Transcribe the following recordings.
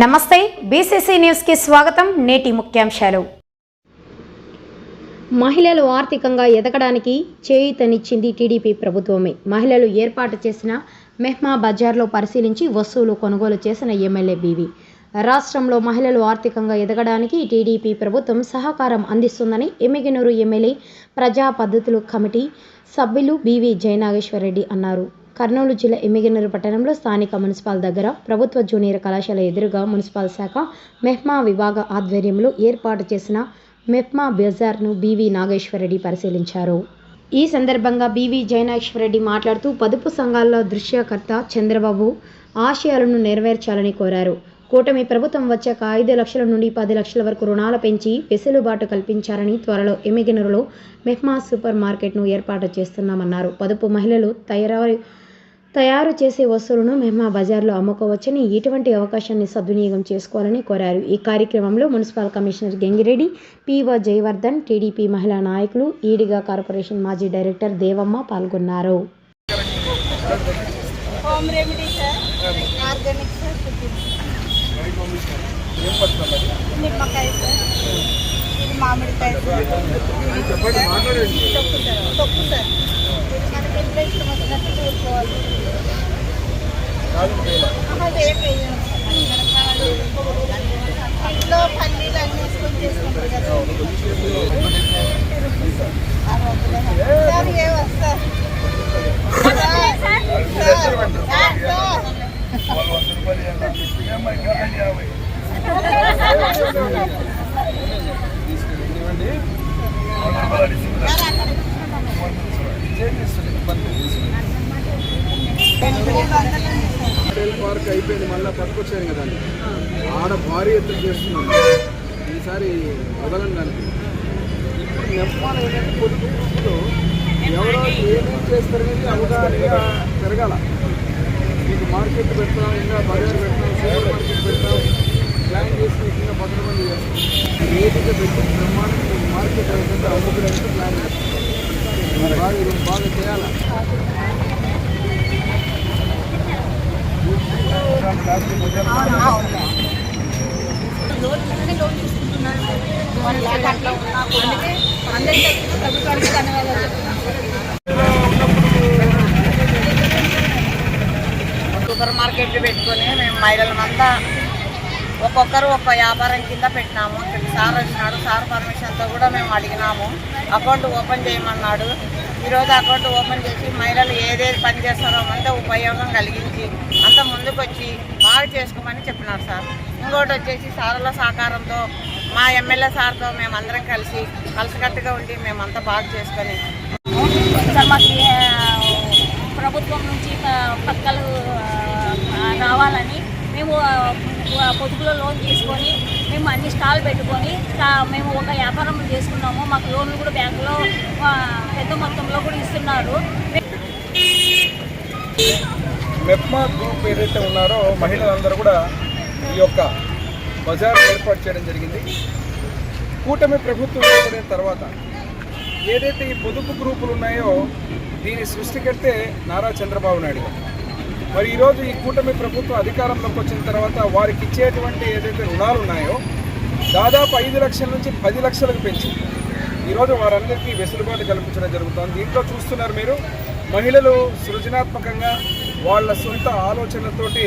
నమస్తే బీసీసీ న్యూస్కి స్వాగతం నేటి ముఖ్యాంశాలు. మహిళలు ఆర్థికంగా ఎదగడానికి చేయూతనిచ్చింది టీడీపీ ప్రభుత్వమే. మహిళలు ఏర్పాటు చేసిన మెహ్మా బజార్లో పరిశీలించి వస్తువులు కొనుగోలు చేసిన ఎమ్మెల్యే బీవీ. రాష్ట్రంలో మహిళలు ఆర్థికంగా ఎదగడానికి టీడీపీ ప్రభుత్వం సహకారం అందిస్తుందని ఎమ్మిగినూరు ఎమ్మెల్యే ప్రజా పద్ధతులు కమిటీ సభ్యులు బీవీ జయనాగేశ్వరరెడ్డి అన్నారు. కర్నూలు జిల్లా ఎమ్మిగనూరు పట్టణంలో స్థానిక మున్సిపల్ దగ్గర ప్రభుత్వ జూనియర్ కళాశాల ఎదురుగా మున్సిపల్ శాఖ మెహ్మా విభాగ ఆధ్వర్యంలో ఏర్పాటు చేసిన మెహ్మా బజార్ను బీవీ నాగేశ్వరరెడ్డి పరిశీలించారు. ఈ సందర్భంగా బీవీ జయనాగేశ్వరరెడ్డి మాట్లాడుతూ పొదుపు సంఘాల్లో దృశ్యకర్త చంద్రబాబు ఆశయాలను నెరవేర్చాలని కోరారు. కూటమి ప్రభుత్వం వచ్చాక ఐదు లక్షల నుండి పది లక్షల వరకు రుణాలు పెంచి వెసులుబాటు కల్పించారని త్వరలో ఎమ్మిగినరులో మెహ్మా సూపర్ మార్కెట్ను ఏర్పాటు చేస్తున్నామన్నారు. పొదుపు మహిళలు తయారు తయారు చేసే వస్తువులను మెహ్మా బజార్లో అమ్ముకోవచ్చని ఇటువంటి అవకాశాన్ని సద్వినియోగం చేసుకోవాలని కోరారు. ఈ కార్యక్రమంలో మున్సిపల్ కమిషనర్ గంగిరెడ్డి పివ జయవర్ధన్ టీడీపీ మహిళా నాయకులు ఈడిగా కార్పొరేషన్ మాజీ డైరెక్టర్ దేవమ్మ పాల్గొన్నారు. మామిడికాయ సార్ తొక్కు సార్ తొక్కు సార్ మనకి ఎట్లా ఇష్టం వచ్చినట్టు చూసుకోవాలి ఆహా, రేట్ ఇంట్లో పల్లీలు అన్నీ వేసుకొని చేసుకుంటారు కదా సార్ ఏ వస్తారు హోటల్ పార్క్ అయిపోయింది మళ్ళీ పట్టుకొచ్చాను కదా ఆడ భారీ ఎత్తున చేస్తున్నాం. ఈసారి వదలండి ఇప్పుడు నెప్పాల ఏంటంటే పొద్దు గ్రూపులో ఎవరో ఏమేమి చేస్తారనేది అవగాహన పెరగాల. మీకు మార్కెట్ పెడతాం ఇంకా బజార్ పెడతాం సూపర్ మార్కెట్ పెడతాం ప్లాన్ చేసి ఇంకా పదకొండు మంది చేస్తాం. ఏదైతే పెట్టి బ్రహ్మాండం మార్కెట్ అయితే అమ్ముకోవడానికి ప్లాన్ చేస్తాం. బాగా ఇది బాగా చేయాలా? సూపర్ మార్కెట్లు పెట్టుకొని మేము మహిళలమంతా ఒక్కొక్కరు ఒక్క వ్యాపారం కింద పెట్టినాము. సార్ వచ్చినాడు. సార్ పర్మిషన్తో కూడా మేము అడిగినాము. అకౌంట్ ఓపెన్ చేయమన్నాడు. ఈరోజు అకౌంట్ ఓపెన్ చేసి మహిళలు ఏదేది పని చేస్తారో అంతా ఉపయోగం కలిగించి అంత ముందుకొచ్చి బాగా చేసుకోమని చెప్పినారు సార్. ఇంకోటి వచ్చేసి సార్ల సహకారంతో మా ఎమ్మెల్యే సార్తో మేమందరం కలిసి కలిసికట్టుగా ఉండి మేమంతా బాగా చేసుకొని. మాకు ప్రభుత్వం నుంచి పక్కలు పథకాలు రావాలని మేము ఆ, పొదుపులో లోన్ తీసుకొని మేము అన్ని స్టాల్ పెట్టుకొని మేము ఒక వ్యాపారం చేసుకున్నాము. మాకు లోన్లు కూడా బ్యాంకులో పెద్ద మొత్తంలో కూడా ఇస్తున్నారు. మెప్మా గ్రూప్ ఏదైతే ఉన్నారో మహిళలందరూ కూడా ఈ యొక్క బజార్ ఏర్పాటు చేయడం జరిగింది. కూటమి ప్రభుత్వం ఏర్పడిన తర్వాత ఏదైతే ఈ పొదుపు గ్రూపులు ఉన్నాయో దీని సృష్టికర్తే నారా చంద్రబాబు నాయుడు గారు. మరి ఈరోజు ఈ కూటమి ప్రభుత్వం అధికారంలోకి వచ్చిన తర్వాత వారికి ఇచ్చేటువంటి ఏదైతే రుణాలు ఉన్నాయో దాదాపు ఐదు లక్షల నుంచి పది లక్షలకు పెంచింది. ఈరోజు వారందరికీ వెసులుబాటు కల్పించడం జరుగుతుంది. దీంట్లో చూస్తున్నారు మీరు మహిళలు సృజనాత్మకంగా వాళ్ళ సొంత ఆలోచనలతోటి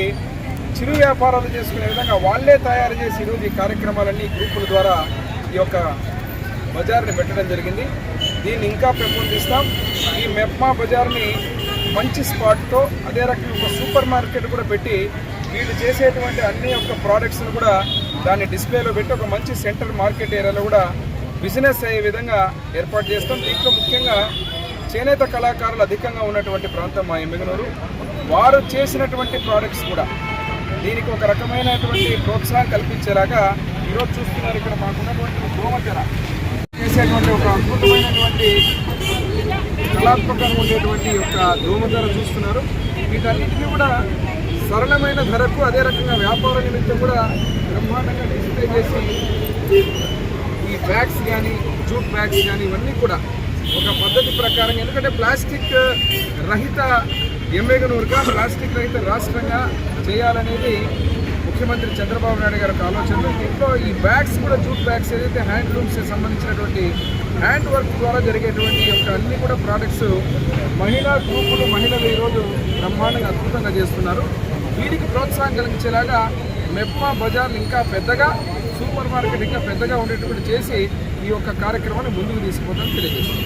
చిరు వ్యాపారాలు చేసుకునే విధంగా వాళ్ళే తయారు చేసి ఈరోజు ఈ కార్యక్రమాలన్నీ గ్రూపుల ద్వారా ఈ యొక్క బజార్ని పెట్టడం జరిగింది. దీన్ని ఇంకా పెంపొందిస్తాం. ఈ మెప్మా బజార్ని మంచి స్పాట్తో అదే రకంగా ఒక సూపర్ మార్కెట్ కూడా పెట్టి వీళ్ళు చేసేటువంటి అన్ని యొక్క ప్రోడక్ట్స్ను కూడా దాన్ని డిస్ప్లేలో పెట్టి ఒక మంచి సెంటర్ మార్కెట్ ఏరియాలో కూడా బిజినెస్ అయ్యే విధంగా ఏర్పాటు చేస్తాం. దీంట్లో ముఖ్యంగా చేనేత కళాకారులు అధికంగా ఉన్నటువంటి ప్రాంతం మా ఎమ్మిగనూరు. వారు చేసినటువంటి ప్రోడక్ట్స్ కూడా దీనికి ఒక రకమైనటువంటి ప్రోత్సాహం కల్పించేలాగా ఈరోజు చూస్తున్నారు ఇక్కడ మాకున్నటువంటి గోమచర చేసేటువంటి ఒక అద్భుతమైనటువంటి కళాత్మకంగా ఉండేటువంటి యొక్క దోమధర చూస్తున్నారు. వీటన్నిటిని కూడా సరళమైన ధరకు అదే రకంగా వ్యాపార నిమిత్తం కూడా బ్రహ్మాండంగా డిస్ప్లే చేసి ఈ బ్యాగ్స్ కానీ జూట్ బ్యాగ్స్ కానీ ఇవన్నీ కూడా ఒక పద్ధతి ప్రకారం ఎందుకంటే ప్లాస్టిక్ రహిత ఎమ్మెగనూరుగా ప్లాస్టిక్ రహిత రాష్ట్రంగా చేయాలనేది ముఖ్యమంత్రి చంద్రబాబు నాయుడు గారి యొక్క ఆలోచనలు. దీంట్లో ఈ బ్యాగ్స్ కూడా జూట్ బ్యాగ్స్ ఏదైతే హ్యాండ్లూమ్స్ సంబంధించినటువంటి హ్యాండ్ వర్క్ ద్వారా జరిగేటువంటి యొక్క అన్ని కూడా ప్రోడక్ట్స్ మహిళా గ్రూపులు మహిళలు ఈరోజు బ్రహ్మాండంగా అద్భుతంగా చేస్తున్నారు. వీరికి ప్రోత్సాహం కలిగించేలాగా మెప్మా బజార్ ఇంకా పెద్దగా సూపర్ మార్కెట్ ఇంకా పెద్దగా ఉండేటువంటి చేసి ఈ యొక్క కార్యక్రమాన్ని ముందుకు తీసుకుపోతామని తెలియజేస్తుంది